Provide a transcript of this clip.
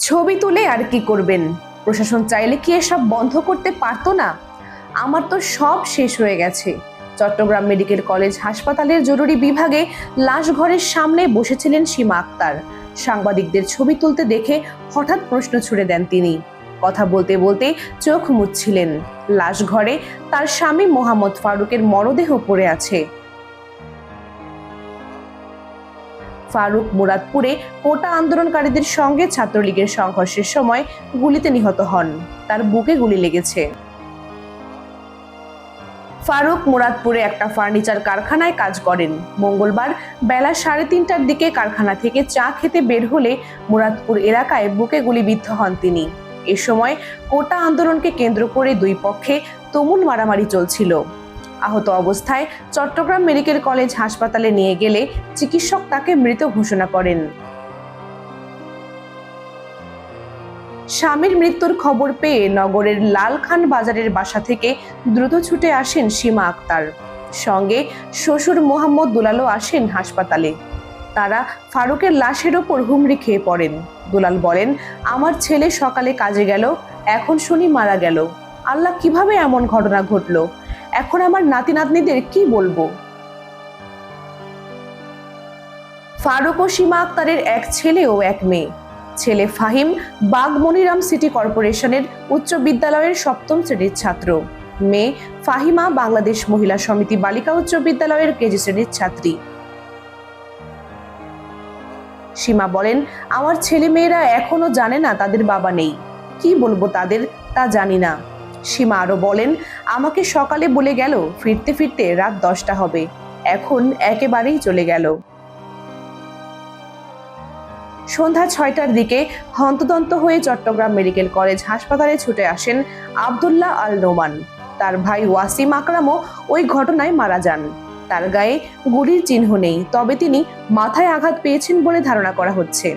ছবি তুলে আর কি করবেন? প্রশাসন চাইলে কি এসব বন্ধ করতে পারতো না? আমার তো সব শেষ হয়ে গেছে। চট্টগ্রাম মেডিকেল কলেজ হাসপাতালের জরুরি বিভাগে লাশ ঘরের সামনে বসেছিলেন সীমা আক্তার। সাংবাদিকদের ছবি তুলতে দেখে হঠাৎ প্রশ্ন ছুড়ে দেন তিনি। কথা বলতে বলতে চোখ মুচ্ছিলেন লাশ ঘরে তার স্বামী মোহাম্মদ ফারুকের মরদেহ পড়ে আছে। ফারুক মুরাদপুরে কোটা আন্দোলনকারীদের সঙ্গে ছাত্রলীগের সংঘর্ষের সময় গুলিতে নিহত হন। তার বুকে গুলি লেগেছে। ফারুক মুরাদপুরে একটা ফার্নিচার কারখানায় কাজ করেন। মঙ্গলবার বেলা সাড়ে তিনটার দিকে কারখানা থেকে চা খেতে বের হলে মুরাদপুর এলাকায় বুকে গুলিবিদ্ধ হন তিনি। এ সময় কোটা আন্দোলনকে কেন্দ্র করে দুই পক্ষে তুমুল মারামারি চলছিল। আহত অবস্থায় চট্টগ্রাম মেডিকেল কলেজ হাসপাতালে নিয়ে গেলে চিকিৎসক তাকে মৃত ঘোষণা করেন। স্বামীর মৃত্যুর খবর পেয়ে নগরের লালখান বাজারের বাসা থেকে দ্রুত ছুটে আসেন সীমা আক্তার। সঙ্গে শ্বশুর মোহাম্মদ দুলালও আসেন হাসপাতালে। তারা ফারুকের লাশের ওপর হুমড়ি খেয়ে পড়েন। দুলাল বলেন, আমার ছেলে সকালে কাজে গেল, এখন শুনি মারা গেল। আল্লাহ কীভাবে এমন ঘটনা ঘটলো? এখন আমার নাতি নাতনিদের কি বলব? ফারুক ও সীমা আক্তারের এক ছেলে ও এক মেয়ে। ছেলে ফাহিম বাগমনিরাম সিটি কর্পোরেশনের উচ্চ বিদ্যালয়ের সপ্তম শ্রেণির ছাত্র। মেয়ে ফাহিমা বাংলাদেশ মহিলা সমিতি বালিকা উচ্চ বিদ্যালয়ের কেজি শ্রেণির ছাত্রী। সীমা বলেন, আমার ছেলে মেয়েরা এখনও জানে না তাদের বাবা নেই। কি বলব তাদের তা জানি না। সীমা আরও বলেন, আমাকে সকালে বলে গেল, ফিরতে ফিরতে রাত দশটা হবে। এখন একেবারেই চলে গেল। সন্ধ্যা ছয়টার দিকে হন্তদন্ত হয়ে চট্টগ্রাম মেডিকেল কলেজ হাসপাতালে ছুটে আসেন আবদুল্লাহ আল নোমান। তার ভাই ওয়াসিম আকরামও ওই ঘটনায় মারা যান। তার গায়ে গুলির চিহ্ন নেই, তবে তিনি মাথায় আঘাত পেয়েছেন বলে ধারণা করা হচ্ছে।